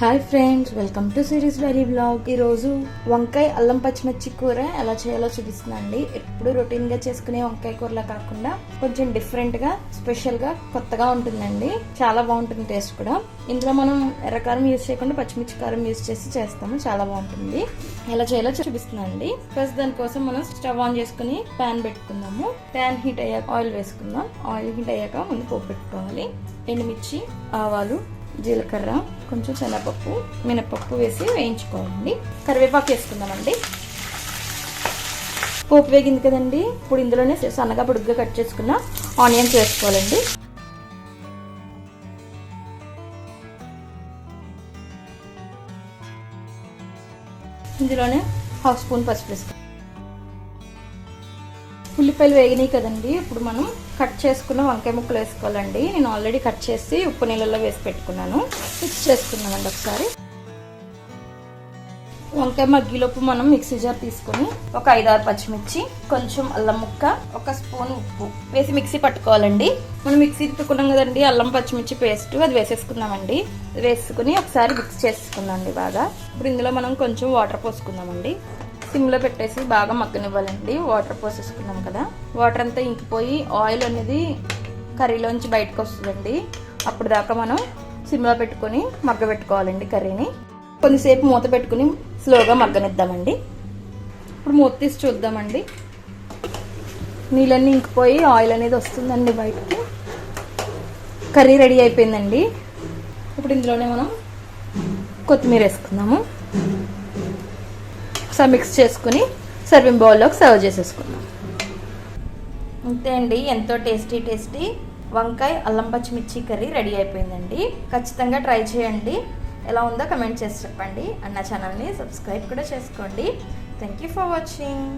Hi friends welcome to series very blog. ఈరోజు రోజు వంకాయ అల్లం పచ్చిమిర్చి కూర ఎలా చేయాలో చూపిస్తుందండి. ఎప్పుడు రొటీన్గా చేసుకునే వంకాయ కూరలా కాకుండా కొంచెం డిఫరెంట్గా స్పెషల్గా కొత్తగా ఉంటుందండి. చాలా బాగుంటుంది టేస్ట్ కూడా. ఇందులో మనం ఎర్రకారం యూజ్ చేయకుండా పచ్చిమిర్చి కారం యూజ్ చేసి చేస్తాము. చాలా బాగుంటుంది. ఎలా చేయాలో చూపిస్తుందండి. ఫస్ట్ దానికోసం మనం స్టవ్ ఆన్ చేసుకుని ప్యాన్ పెట్టుకుందాము. ప్యాన్ హీట్ అయ్యాక ఆయిల్ వేసుకుందాం. ఆయిల్ హీట్ అయ్యాక ముందు పోపు పెట్టుకోవాలి. ఎండుమిర్చి ఆవాలు జీలకర్ర కొంచెం శనగపప్పు మినపప్పు వేసి వేయించుకోవాలండి. కరివేపాకు వేసుకుందామండి. పోపు వేగింది కదండి. ఇప్పుడు ఇందులోనే సన్నగా పొడుగ్గా కట్ చేసుకున్న ఆనియన్స్ వేసుకోవాలండి. ఇందులోనే హాఫ్ స్పూన్ పసుపు వేసుకోవాలి ఉల్లిపాయలు వేగినాయి కదండి. ఇప్పుడు మనం కట్ చేసుకున్న వంకాయ ముక్కలు వేసుకోవాలండి. నేను ఆల్రెడీ కట్ చేసి ఉప్పు నీళ్ళలో వేసి పెట్టుకున్నాను. మిక్స్ చేసుకున్నామండి ఒకసారి. వంకాయ మగ్గిలోపు మనం మిక్సీ జార్ తీసుకొని ఒక ఐదారు పచ్చిమిర్చి కొంచెం అల్లం ముక్క ఒక స్పూన్ ఉప్పు వేసి మిక్సీ పట్టుకోవాలండి. మనం మిక్సీ తిప్పుకున్నాం కదండి అల్లం పచ్చిమిర్చి పేస్ట్ అది వేసేసుకుందామండి. వేసుకుని ఒకసారి మిక్స్ చేసుకుందామండి బాగా. ఇప్పుడు ఇందులో మనం కొంచెం వాటర్ పోసుకుందామండి. సిమ్లో పెట్టేసి బాగా మగ్గనివ్వాలండి. వాటర్ పోసేసుకున్నాం కదా. వాటర్ అంతా ఇంకిపోయి ఆయిల్ అనేది కర్రీలోంచి బయటకు వస్తుందండి. అప్పుడు దాకా మనం సిమ్లో పెట్టుకొని మగ్గ పెట్టుకోవాలండి కర్రీని. కొద్దిసేపు మూత పెట్టుకుని స్లోగా మగ్గనిద్దామండి. ఇప్పుడు మూత తీసి చూద్దామండి. నీళ్ళన్నీ ఇంకిపోయి ఆయిల్ అనేది వస్తుందండి బయటకి. కర్రీ రెడీ అయిపోయిందండి. ఇప్పుడు ఇందులోనే మనం కొత్తిమీర వేసుకుందాము. ఒకసారి మిక్స్ చేసుకుని సర్వింగ్ బౌల్లోకి సర్వ్ చేసేసుకుందాం. అంతే అండి ఎంతో టేస్టీ టేస్టీ వంకాయ అల్లం పచ్చిమిర్చి కర్రీ రెడీ అయిపోయిందండి. ఖచ్చితంగా ట్రై చేయండి. ఎలా ఉందో కమెంట్ చేసి చెప్పండి. అండ్ నా ఛానల్ని సబ్స్క్రైబ్ కూడా చేసుకోండి. Thank you for watching